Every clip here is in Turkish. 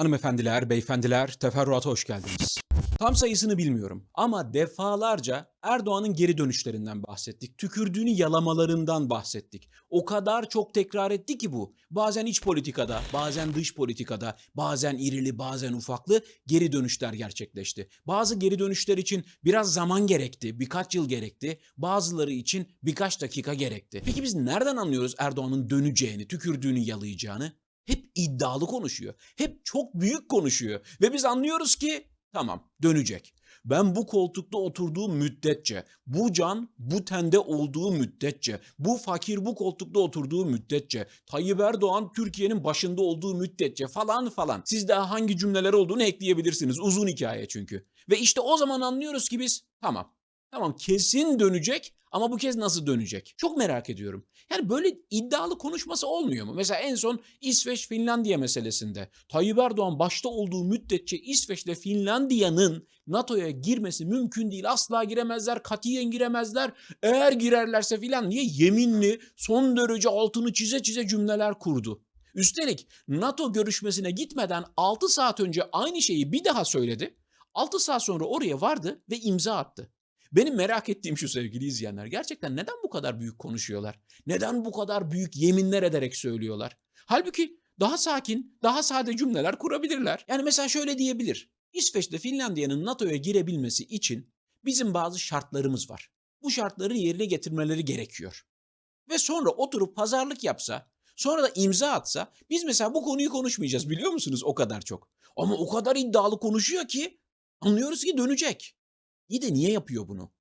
Hanımefendiler, beyefendiler, teferruata hoş geldiniz. Tam sayısını bilmiyorum ama defalarca Erdoğan'ın geri dönüşlerinden bahsettik. Tükürdüğünü yalamalarından bahsettik. O kadar çok tekrar etti ki bu. Bazen iç politikada, bazen dış politikada, bazen irili, bazen ufaklı geri dönüşler gerçekleşti. Bazı geri dönüşler için biraz zaman gerekti, birkaç yıl gerekti. Bazıları için birkaç dakika gerekti. Peki biz nereden anlıyoruz Erdoğan'ın döneceğini, tükürdüğünü yalayacağını? Hep iddialı konuşuyor. Hep çok büyük konuşuyor. Ve biz anlıyoruz ki tamam dönecek. Ben bu koltukta oturduğu müddetçe, bu can bu tende olduğu müddetçe, bu fakir bu koltukta oturduğu müddetçe, Tayyip Erdoğan Türkiye'nin başında olduğu müddetçe falan falan. Siz daha hangi cümleler olduğunu ekleyebilirsiniz. Uzun hikaye çünkü. Ve işte o zaman anlıyoruz ki biz tamam Tamam kesin dönecek ama bu kez nasıl dönecek? Çok merak ediyorum. Yani böyle iddialı konuşması olmuyor mu? Mesela en son İsveç-Finlandiya meselesinde Tayyip Erdoğan başta olduğu müddetçe İsveç'le Finlandiya'nın NATO'ya girmesi mümkün değil. Asla giremezler, katiyen giremezler. Eğer girerlerse filan diye yeminli son derece altını çize çize cümleler kurdu. Üstelik NATO görüşmesine gitmeden 6 saat önce aynı şeyi bir daha söyledi. 6 saat sonra oraya vardı ve imza attı. Benim merak ettiğim şu sevgili izleyenler. Gerçekten neden bu kadar büyük konuşuyorlar? Neden bu kadar büyük yeminler ederek söylüyorlar? Halbuki daha sakin, daha sade cümleler kurabilirler. Yani mesela şöyle diyebilir. İsveç'te Finlandiya'nın NATO'ya girebilmesi için bizim bazı şartlarımız var. Bu şartları yerine getirmeleri gerekiyor. Ve sonra oturup pazarlık yapsa, sonra da imza atsa biz mesela bu konuyu konuşmayacağız biliyor musunuz o kadar çok. Ama o kadar iddialı konuşuyor ki anlıyoruz ki dönecek. İyi de niye yapıyor bunu?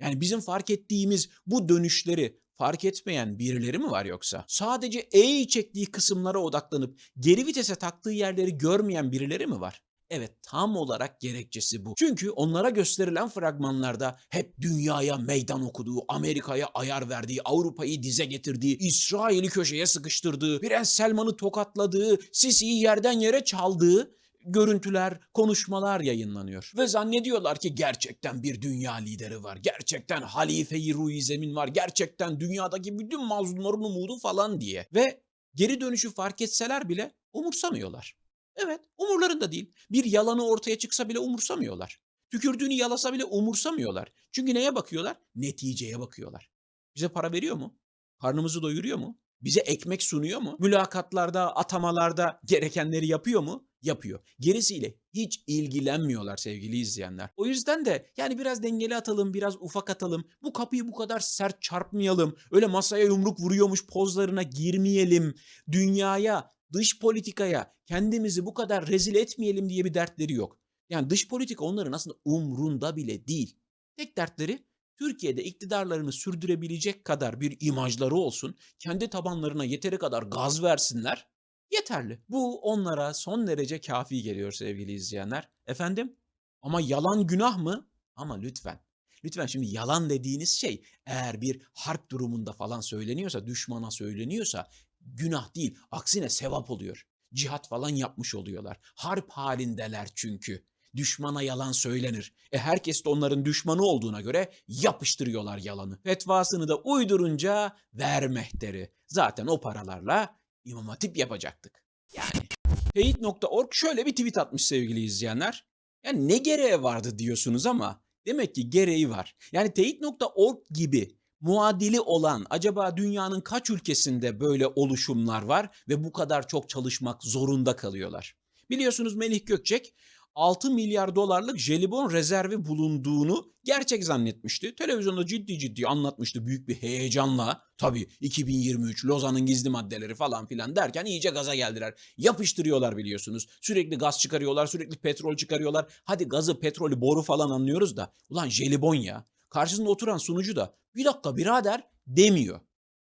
Yani bizim fark ettiğimiz bu dönüşleri fark etmeyen birileri mi var yoksa? Sadece E'yi çektiği kısımlara odaklanıp geri vitese taktığı yerleri görmeyen birileri mi var? Evet tam olarak gerekçesi bu. Çünkü onlara gösterilen fragmanlarda hep dünyaya meydan okuduğu, Amerika'ya ayar verdiği, Avrupa'yı dize getirdiği, İsrail'i köşeye sıkıştırdığı, Prens Selman'ı tokatladığı, Sisi'yi yerden yere çaldığı görüntüler, konuşmalar yayınlanıyor. Ve zannediyorlar ki gerçekten bir dünya lideri var. Gerçekten halife-i ruhi zemin var. Gerçekten dünyadaki bütün mazlumların umudu falan diye. Ve geri dönüşü fark etseler bile umursamıyorlar. Evet, umurlarında değil. Bir yalanı ortaya çıksa bile umursamıyorlar. Tükürdüğünü yalasa bile umursamıyorlar. Çünkü neye bakıyorlar? Neticeye bakıyorlar. Bize para veriyor mu? Karnımızı doyuruyor mu? Bize ekmek sunuyor mu? Mülakatlarda, atamalarda gerekenleri yapıyor mu? Yapıyor. Gerisiyle hiç ilgilenmiyorlar sevgili izleyenler. O yüzden de yani biraz dengeli atalım, biraz ufak atalım. Bu kapıyı bu kadar sert çarpmayalım. Öyle masaya yumruk vuruyormuş pozlarına girmeyelim. Dünyaya, dış politikaya kendimizi bu kadar rezil etmeyelim diye bir dertleri yok. Yani dış politika onların aslında umrunda bile değil. Tek dertleri Türkiye'de iktidarlarını sürdürebilecek kadar bir imajları olsun, kendi tabanlarına yeteri kadar gaz versinler, yeterli. Bu onlara son derece kafi geliyor sevgili izleyenler. Efendim? Ama yalan günah mı? Ama lütfen. Lütfen şimdi yalan dediğiniz şey eğer bir harp durumunda falan söyleniyorsa, düşmana söyleniyorsa günah değil, aksine sevap oluyor. Cihat falan yapmış oluyorlar. Harp halindeler çünkü düşmana yalan söylenir. E herkes de onların düşmanı olduğuna göre yapıştırıyorlar yalanı. Fetvasını da uydurunca ver mehteri. Zaten o paralarla İmam Hatip yapacaktık. Yani Teyit.org şöyle bir tweet atmış sevgili izleyenler. Yani ne gereği vardı diyorsunuz ama demek ki gereği var. Yani Teyit.org gibi muadili olan acaba dünyanın kaç ülkesinde böyle oluşumlar var ve bu kadar çok çalışmak zorunda kalıyorlar? Biliyorsunuz Melih Gökçek 6 milyar dolarlık jelibon rezervi bulunduğunu gerçek zannetmişti. Televizyonda ciddi ciddi anlatmıştı büyük bir heyecanla. Tabii 2023 Lozan'ın gizli maddeleri falan filan derken iyice gaza geldiler. Yapıştırıyorlar biliyorsunuz. Sürekli gaz çıkarıyorlar, sürekli petrol çıkarıyorlar. Hadi gazı, petrolü, boru falan anlıyoruz da. Ulan jelibon ya. Karşısında oturan sunucu da bir dakika birader demiyor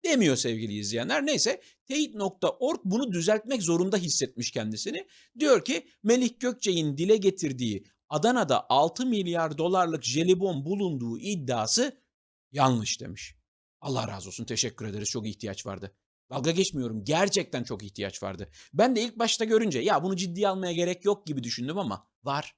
demiyor sevgili izleyenler. Neyse teyit.org bunu düzeltmek zorunda hissetmiş kendisini. Diyor ki Melih Gökçe'nin dile getirdiği Adana'da 6 milyar dolarlık jelibon bulunduğu iddiası yanlış demiş. Allah razı olsun teşekkür ederiz çok ihtiyaç vardı. Dalga geçmiyorum gerçekten çok ihtiyaç vardı. Ben de ilk başta görünce ya bunu ciddiye almaya gerek yok gibi düşündüm ama var.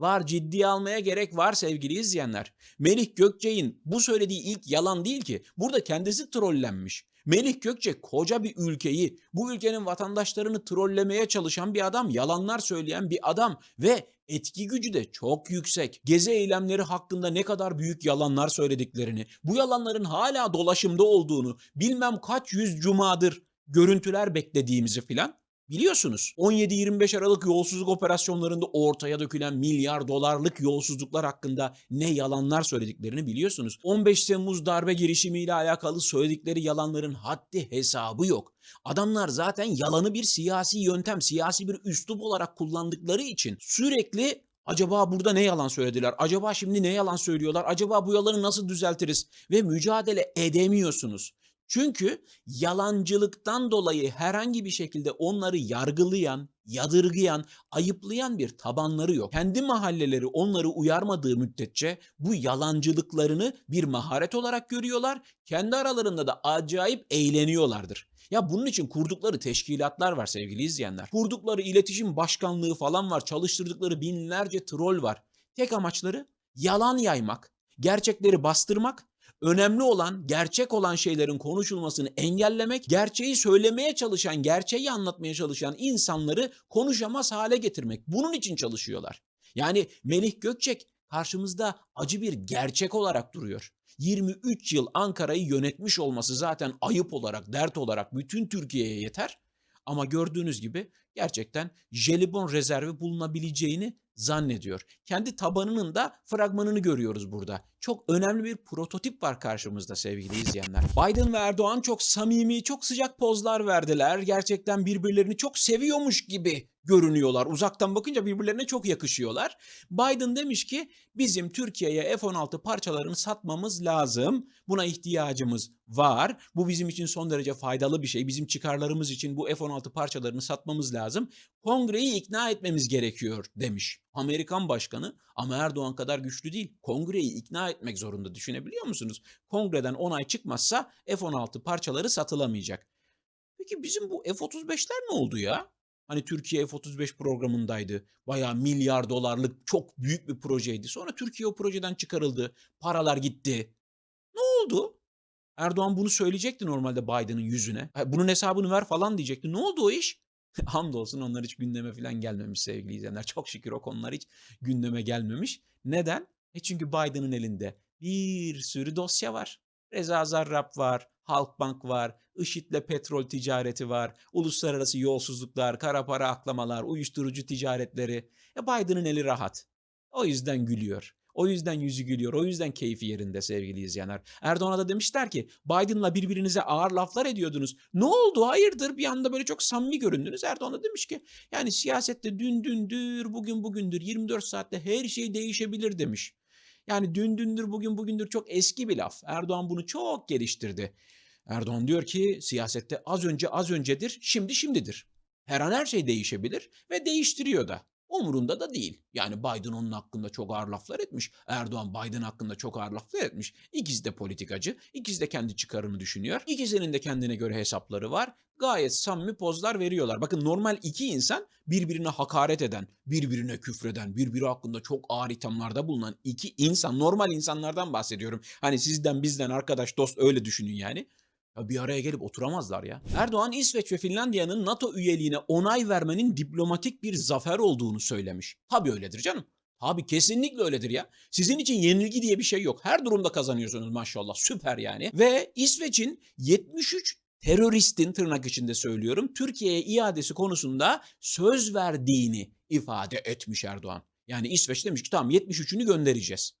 Var ciddiye almaya gerek var sevgili izleyenler. Melih Gökçe'nin bu söylediği ilk yalan değil ki. Burada kendisi trollenmiş. Melih Gökçek koca bir ülkeyi, bu ülkenin vatandaşlarını trollemeye çalışan bir adam, yalanlar söyleyen bir adam ve etki gücü de çok yüksek. Gezi eylemleri hakkında ne kadar büyük yalanlar söylediklerini, bu yalanların hala dolaşımda olduğunu, bilmem kaç yüz cumadır görüntüler beklediğimizi filan Biliyorsunuz 17-25 Aralık yolsuzluk operasyonlarında ortaya dökülen milyar dolarlık yolsuzluklar hakkında ne yalanlar söylediklerini biliyorsunuz. 15 Temmuz darbe girişimiyle alakalı söyledikleri yalanların haddi hesabı yok. Adamlar zaten yalanı bir siyasi yöntem, siyasi bir üslup olarak kullandıkları için sürekli Acaba burada ne yalan söylediler? Acaba şimdi ne yalan söylüyorlar? Acaba bu yalanı nasıl düzeltiriz? Ve mücadele edemiyorsunuz. Çünkü yalancılıktan dolayı herhangi bir şekilde onları yargılayan, yadırgıyan, ayıplayan bir tabanları yok. Kendi mahalleleri onları uyarmadığı müddetçe bu yalancılıklarını bir maharet olarak görüyorlar. Kendi aralarında da acayip eğleniyorlardır. Ya bunun için kurdukları teşkilatlar var sevgili izleyenler. Kurdukları iletişim başkanlığı falan var. Çalıştırdıkları binlerce troll var. Tek amaçları yalan yaymak, gerçekleri bastırmak Önemli olan gerçek olan şeylerin konuşulmasını engellemek, gerçeği söylemeye çalışan, gerçeği anlatmaya çalışan insanları konuşamaz hale getirmek. Bunun için çalışıyorlar. Yani Melih Gökçek karşımızda acı bir gerçek olarak duruyor. 23 yıl Ankara'yı yönetmiş olması zaten ayıp olarak, dert olarak bütün Türkiye'ye yeter. Ama gördüğünüz gibi gerçekten jelibon rezervi bulunabileceğini zannediyor. Kendi tabanının da fragmanını görüyoruz burada. Çok önemli bir prototip var karşımızda sevgili izleyenler. Biden ve Erdoğan çok samimi, çok sıcak pozlar verdiler. Gerçekten birbirlerini çok seviyormuş gibi görünüyorlar. Uzaktan bakınca birbirlerine çok yakışıyorlar. Biden demiş ki bizim Türkiye'ye F-16 parçalarını satmamız lazım. Buna ihtiyacımız var. Bu bizim için son derece faydalı bir şey. Bizim çıkarlarımız için bu F-16 parçalarını satmamız lazım. Kongreyi ikna etmemiz gerekiyor demiş. Amerikan başkanı ama Erdoğan kadar güçlü değil. Kongreyi ikna etmek zorunda düşünebiliyor musunuz? Kongreden onay çıkmazsa F-16 parçaları satılamayacak. Peki bizim bu F-35'ler ne oldu ya? Hani Türkiye F-35 programındaydı. Bayağı milyar dolarlık çok büyük bir projeydi. Sonra Türkiye o projeden çıkarıldı. Paralar gitti. Ne oldu? Erdoğan bunu söyleyecekti normalde Biden'ın yüzüne. Bunun hesabını ver falan diyecekti. Ne oldu o iş? Hamdolsun onlar hiç gündeme falan gelmemiş sevgili izleyenler. Çok şükür o konular hiç gündeme gelmemiş. Neden? E çünkü Biden'ın elinde bir sürü dosya var. Reza Zarrab var, Halkbank var, IŞİD'le petrol ticareti var, uluslararası yolsuzluklar, kara para aklamalar, uyuşturucu ticaretleri. E Biden'ın eli rahat. O yüzden gülüyor. O yüzden yüzü gülüyor. O yüzden keyfi yerinde sevgili izleyenler. Erdoğan'a da demişler ki Biden'la birbirinize ağır laflar ediyordunuz. Ne oldu? Hayırdır? Bir anda böyle çok samimi göründünüz. Erdoğan da demiş ki yani siyasette dün dündür, bugün bugündür, 24 saatte her şey değişebilir demiş. Yani dün dündür, bugün bugündür çok eski bir laf. Erdoğan bunu çok geliştirdi. Erdoğan diyor ki siyasette az önce az öncedir, şimdi şimdidir. Her an her şey değişebilir ve değiştiriyor da. Umurunda da değil. Yani Biden onun hakkında çok ağır laflar etmiş. Erdoğan Biden hakkında çok ağır laflar etmiş. İkisi de politikacı. ikisi de kendi çıkarını düşünüyor. İkisinin de kendine göre hesapları var. Gayet samimi pozlar veriyorlar. Bakın normal iki insan birbirine hakaret eden, birbirine küfreden, birbiri hakkında çok ağır ithamlarda bulunan iki insan, normal insanlardan bahsediyorum. Hani sizden bizden arkadaş dost öyle düşünün yani. Ya bir araya gelip oturamazlar ya. Erdoğan İsveç ve Finlandiya'nın NATO üyeliğine onay vermenin diplomatik bir zafer olduğunu söylemiş. Tabii öyledir canım. Tabii kesinlikle öyledir ya. Sizin için yenilgi diye bir şey yok. Her durumda kazanıyorsunuz maşallah. Süper yani. Ve İsveç'in 73 teröristin tırnak içinde söylüyorum Türkiye'ye iadesi konusunda söz verdiğini ifade etmiş Erdoğan. Yani İsveç demiş ki tamam 73'ünü göndereceğiz.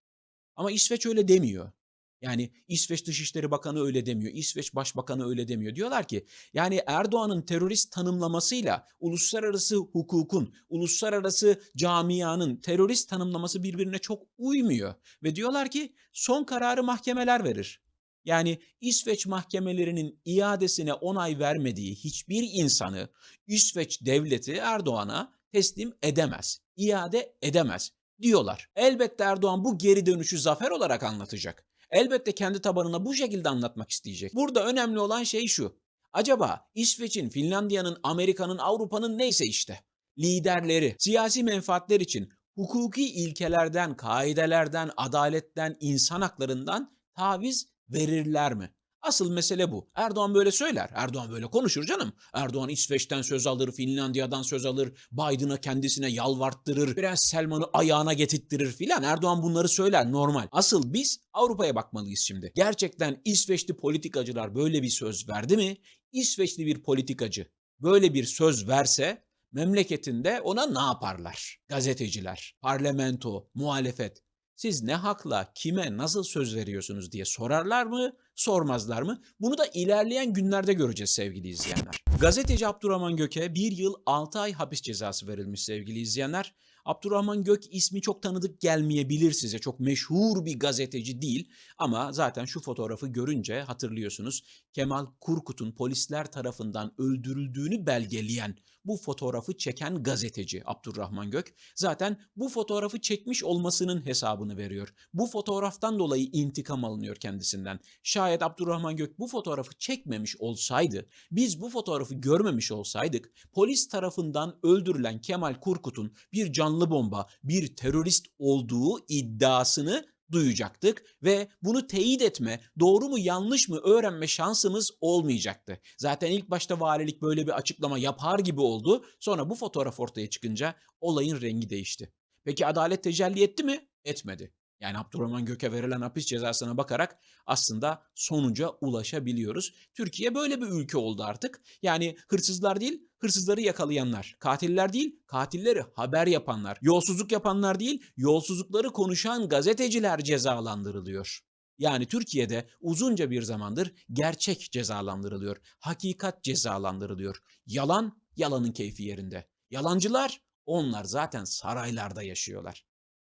Ama İsveç öyle demiyor. Yani İsveç Dışişleri Bakanı öyle demiyor. İsveç Başbakanı öyle demiyor. Diyorlar ki yani Erdoğan'ın terörist tanımlamasıyla uluslararası hukukun, uluslararası camianın terörist tanımlaması birbirine çok uymuyor. Ve diyorlar ki son kararı mahkemeler verir. Yani İsveç mahkemelerinin iadesine onay vermediği hiçbir insanı İsveç devleti Erdoğan'a teslim edemez, iade edemez diyorlar. Elbette Erdoğan bu geri dönüşü zafer olarak anlatacak elbette kendi tabanına bu şekilde anlatmak isteyecek. Burada önemli olan şey şu. Acaba İsveç'in, Finlandiya'nın, Amerika'nın, Avrupa'nın neyse işte liderleri siyasi menfaatler için hukuki ilkelerden, kaidelerden, adaletten, insan haklarından taviz verirler mi? Asıl mesele bu. Erdoğan böyle söyler. Erdoğan böyle konuşur canım. Erdoğan İsveç'ten söz alır, Finlandiya'dan söz alır, Biden'a kendisine yalvarttırır, Prens Selman'ı ayağına getirttirir filan. Erdoğan bunları söyler normal. Asıl biz Avrupa'ya bakmalıyız şimdi. Gerçekten İsveçli politikacılar böyle bir söz verdi mi? İsveçli bir politikacı böyle bir söz verse memleketinde ona ne yaparlar? Gazeteciler, parlamento, muhalefet. Siz ne hakla, kime, nasıl söz veriyorsunuz diye sorarlar mı, sormazlar mı? Bunu da ilerleyen günlerde göreceğiz sevgili izleyenler. Gazeteci Abdurrahman Gök'e bir yıl 6 ay hapis cezası verilmiş sevgili izleyenler. Abdurrahman Gök ismi çok tanıdık gelmeyebilir size. Çok meşhur bir gazeteci değil ama zaten şu fotoğrafı görünce hatırlıyorsunuz. Kemal Kurkut'un polisler tarafından öldürüldüğünü belgeleyen bu fotoğrafı çeken gazeteci Abdurrahman Gök zaten bu fotoğrafı çekmiş olmasının hesabını veriyor. Bu fotoğraftan dolayı intikam alınıyor kendisinden. Şayet Abdurrahman Gök bu fotoğrafı çekmemiş olsaydı, biz bu fotoğrafı görmemiş olsaydık, polis tarafından öldürülen Kemal Kurkut'un bir canlı bomba, bir terörist olduğu iddiasını duyacaktık ve bunu teyit etme, doğru mu yanlış mı öğrenme şansımız olmayacaktı. Zaten ilk başta valilik böyle bir açıklama yapar gibi oldu. Sonra bu fotoğraf ortaya çıkınca olayın rengi değişti. Peki adalet tecelli etti mi? Etmedi. Yani Abdurrahman Gök'e verilen hapis cezasına bakarak aslında sonuca ulaşabiliyoruz. Türkiye böyle bir ülke oldu artık. Yani hırsızlar değil, hırsızları yakalayanlar. Katiller değil, katilleri haber yapanlar. Yolsuzluk yapanlar değil, yolsuzlukları konuşan gazeteciler cezalandırılıyor. Yani Türkiye'de uzunca bir zamandır gerçek cezalandırılıyor. Hakikat cezalandırılıyor. Yalan, yalanın keyfi yerinde. Yalancılar, onlar zaten saraylarda yaşıyorlar.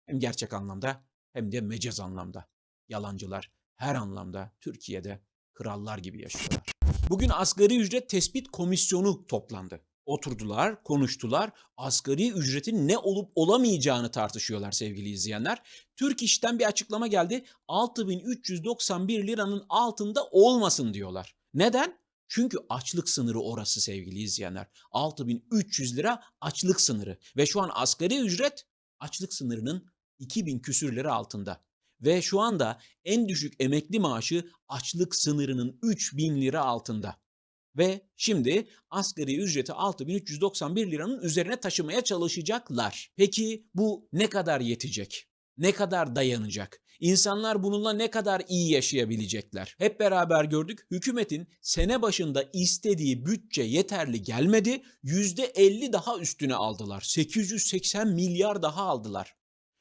Hem gerçek anlamda hem de mecaz anlamda. Yalancılar her anlamda Türkiye'de krallar gibi yaşıyorlar. Bugün asgari ücret tespit komisyonu toplandı. Oturdular, konuştular. Asgari ücretin ne olup olamayacağını tartışıyorlar sevgili izleyenler. Türk İş'ten bir açıklama geldi. 6391 liranın altında olmasın diyorlar. Neden? Çünkü açlık sınırı orası sevgili izleyenler. 6300 lira açlık sınırı ve şu an asgari ücret açlık sınırının 2000 küsür lira altında. Ve şu anda en düşük emekli maaşı açlık sınırının 3000 lira altında. Ve şimdi asgari ücreti 6391 liranın üzerine taşımaya çalışacaklar. Peki bu ne kadar yetecek? Ne kadar dayanacak? İnsanlar bununla ne kadar iyi yaşayabilecekler? Hep beraber gördük. Hükümetin sene başında istediği bütçe yeterli gelmedi. %50 daha üstüne aldılar. 880 milyar daha aldılar.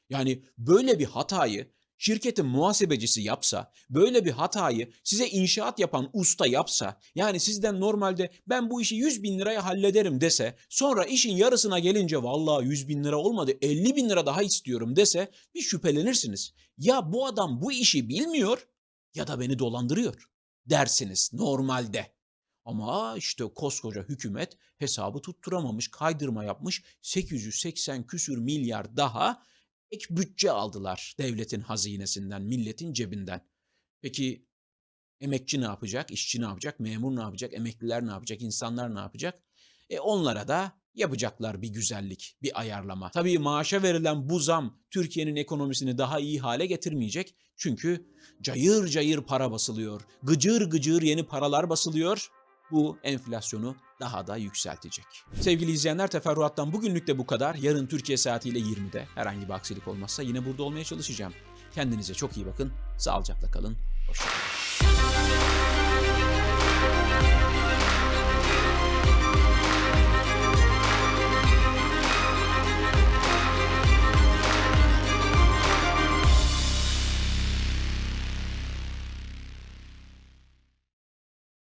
Yani böyle bir hatayı şirketin muhasebecisi yapsa, böyle bir hatayı size inşaat yapan usta yapsa, yani sizden normalde ben bu işi 100 bin liraya hallederim dese, sonra işin yarısına gelince vallahi 100 bin lira olmadı 50 bin lira daha istiyorum dese bir şüphelenirsiniz. Ya bu adam bu işi bilmiyor ya da beni dolandırıyor dersiniz normalde. Ama işte koskoca hükümet hesabı tutturamamış, kaydırma yapmış 880 küsür milyar daha ek bütçe aldılar devletin hazinesinden, milletin cebinden. Peki emekçi ne yapacak, işçi ne yapacak, memur ne yapacak, emekliler ne yapacak, insanlar ne yapacak? E onlara da yapacaklar bir güzellik, bir ayarlama. Tabii maaşa verilen bu zam Türkiye'nin ekonomisini daha iyi hale getirmeyecek. Çünkü cayır cayır para basılıyor, gıcır gıcır yeni paralar basılıyor. Bu enflasyonu daha da yükseltecek. Sevgili izleyenler teferruattan bugünlük de bu kadar. Yarın Türkiye saatiyle 20'de herhangi bir aksilik olmazsa yine burada olmaya çalışacağım. Kendinize çok iyi bakın. Sağlıcakla kalın. Hoşçakalın.